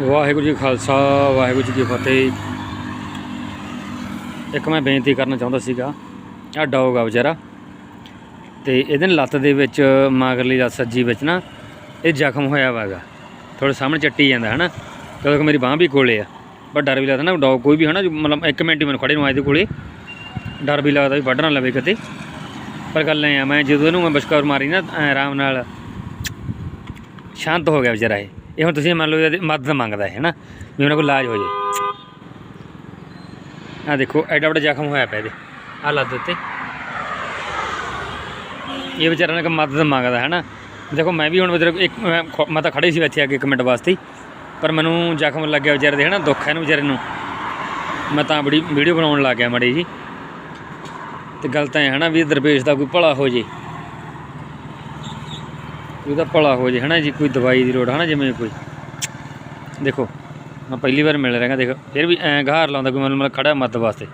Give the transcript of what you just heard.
ਵਾਹਿਗੁਰੂ ਜੀ ਖਾਲਸਾ, ਵਾਹਿਗੁਰੂ ਜੀ ਕੀ ਫਤਿਹ। ਇੱਕ ਮੈਂ ਬੇਨਤੀ ਕਰਨਾ ਚਾਹੁੰਦਾ ਸੀਗਾ ਆ ਡੌਗ ਆ ਵਿਚਾਰਾ। ਤੇ ਇਹਦੇ ਨਾਲ ਲੱਤ ਦੇ ਵਿੱਚ, ਮਾਗਰਲੀ ਦਾ ਸੱਜੀ ਵਿੱਚ ਨਾ, ਇਹ ਜ਼ਖਮ ਹੋਇਆ ਵਾਗਾ ਥੋੜੇ ਸਾਹਮਣੇ ਚੱਟੀ ਜਾਂਦਾ, ਹਨਾ? ਕਿਉਂਕਿ ਮੇਰੀ ਬਾਹ ਵੀ ਕੋਲੇ ਆ, ਪਰ ਡਰ ਵੀ ਲੱਗਦਾ ਨਾ, ਡੌਗ ਕੋਈ ਵੀ ਹਨਾ, ਜੋ ਮਤਲਬ ਇੱਕ ਮਿੰਟ ਹੀ ਮੈਨੂੰ ਖੜੇ ਨੂੰ ਆਏ ਦੇ ਕੋਲੇ। ਡਰ ਵੀ ਲੱਗਦਾ ਵੀ ਵੱਢ ਨਾ ਲਵੇ ਕਿਤੇ। ਪਰ ਗੱਲ ਐ ਆ, ਮੈਂ ਜਦੋਂ ਇਹਨੂੰ ਮੈਂ ਬਸ਼ਕਾਰ ਮਾਰੀ ਨਾ ਆਰਾਮ ਨਾਲ ਸ਼ਾਂਤ ਹੋ ਗਿਆ ਵਿਚਾਰਾ ਇਹ। ਇਹ ਹੁਣ ਤੁਸੀਂ ਮੰਨ ਲਓ ਇਹਦੀ ਮਦਦ ਮੰਗਦਾ ਹੈ ਨਾ ਵੀ ਉਹਨਾਂ ਕੋਲ ਇਲਾਜ ਹੋ ਜੇ। ਆ ਦੇਖੋ, ਐਡਾ ਵੱਡਾ ਜ਼ਖਮ ਹੋਇਆ ਪਿਆ ਇਹਦੇ। ਆ ਲੱਤ ਉੱਤੇ। ਇਹ ਵਿਚਾਰਾ ਨੇ ਕਿ ਮਦਦ ਮੰਗਦਾ ਹੈ ਨਾ ਦੇਖੋ, ਮੈਂ ਵੀ ਹੁਣ ਵਿਚਾਰੇ ਇੱਕ, ਮੈਂ ਤਾਂ ਖੜੇ ਸੀ ਇੱਥੇ ਅੱਗੇ ਇੱਕ ਮਿੰਟ ਵਾਸਤੇ ਪਰ ਮੈਨੂੰ ਜ਼ਖਮ ਲੱਗਿਆ ਵਿਚਾਰੇ ਦੇ ਹੈ ਨਾ ਦੁੱਖ ਹੈ ਇਹਨੂੰ ਵਿਚਾਰੇ ਨੂੰ। ਮੈਂ ਤਾਂ ਬੜੀ, ਵੀਡੀਓ ਬਣਾਉਣ ਲੱਗ ਗਿਆ, ਮੜੀ ਜੀ ਤੇ ਗੱਲ ਤਾਂ ਇਹ ਹੈ ਨਾ ਵੀ ਦਰਪੇਸ਼ ਦਾ ਕੋਈ ਭਲਾ ਹੋ ਜੇ। ਉਹਦਾ ਭਲਾ ਹੋ ਜੇ, ਹਨਾ ਜੀ, ਕੋਈ ਦਵਾਈ ਦੀ ਲੋੜ, ਹਨਾ, ਜਿਵੇਂ ਕੋਈ। ਦੇਖੋ, ਮੈਂ ਪਹਿਲੀ ਵਾਰ ਮਿਲ ਰਿਹਾ ਦੇਖ, ਫਿਰ ਵੀ ਐਂ ਘਾਰ ਲਾਉਂਦਾ, ਕੋਈ ਮੈਨੂੰ ਮਤਲਬ ਖੜਾ ਮੱਦ ਵਾਸਤੇ।